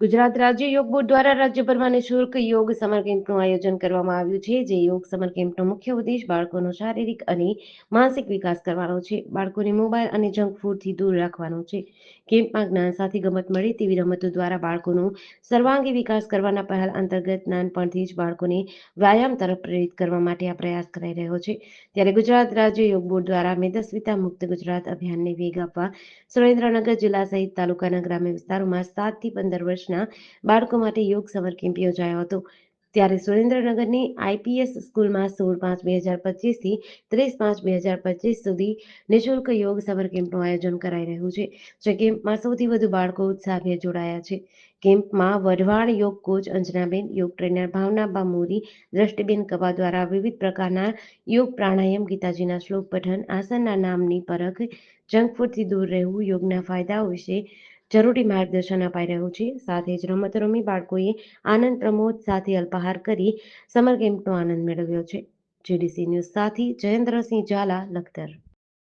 ગુજરાત રાજ્ય યોગ બોર્ડ દ્વારા રાજ્યભરમાં નિઃશુલ્ક યોગ સમર કેમ્પનું આયોજન કરવામાં આવ્યું છે, જે યોગ સમર કેમ્પનો મુખ્ય ઉદ્દેશ બાળકોનો શારીરિક અને માનસિક વિકાસ કરવાનો છે. બાળકોને મોબાઈલ અને જંક ફૂડથી દૂર રાખવાનો છે. કેમ્પમાં જ્ઞાન સાથે ગમત મળે તેવી રમતો દ્વારા બાળકોનો સર્વાંગી વિકાસ કરવાના પહેલ અંતર્ગત નાનપણથી જ બાળકોને વ્યાયામ તરફ પ્રેરિત કરવા માટે આ પ્રયાસ કરાઈ રહ્યો છે. ત્યારે ગુજરાત રાજ્ય યોગ બોર્ડ દ્વારા મેદસ્વિતા મુક્ત ગુજરાત અભિયાનને વેગ આપવા સુરેન્દ્રનગર જિલ્લા સહિત તાલુકાના ગ્રામ્ય વિસ્તારોમાં સાતથી પંદર વર્ષના બાળકો માટે યોગ સમર કેમ્પ યોજાયો હતો. ત્યારે સુરેન્દ્રનગરની આઈપીએસ સ્કૂલમાં સોળ પાંચ બે હજાર પચીસથી ત્રીસ પાંચ બે હજાર પચીસ સુધી નિઃશુલ્ક યોગ સમર કેમ્પનું આયોજન કરાઈ રહ્યું છે, જે કેમ્પમાં સૌથી વધુ બાળકો ઉત્સાહભેર જોડાયા છે. કેમ્પમાં વઢવાણ યોગ કોચ અંજનાબેન, યોગ ટ્રેનર ભાવનાબા મોરી દ્રષ્ટિબેન કબા દ્વારા વિવિધ પ્રકારના યોગ પ્રાણાયામ, ગીતાજીના શ્લોક પઠન, આસનના નામની પરખ, જંક ફૂડથી દૂર રહેવું, યોગના ફાયદાઓ વિશે જરૂરી માર્ગદર્શન અપાઈ રહ્યું છે. સાથે જ રમત રમી બાળકોએ આનંદ પ્રમોદ સાથે અલ્પાહાર કરી સમર કેમ્પનો આનંદ મેળવ્યો છે. જીડીસી ન્યૂઝ સાથી જયેન્દ્રસિંહ ઝાલા, લખતર.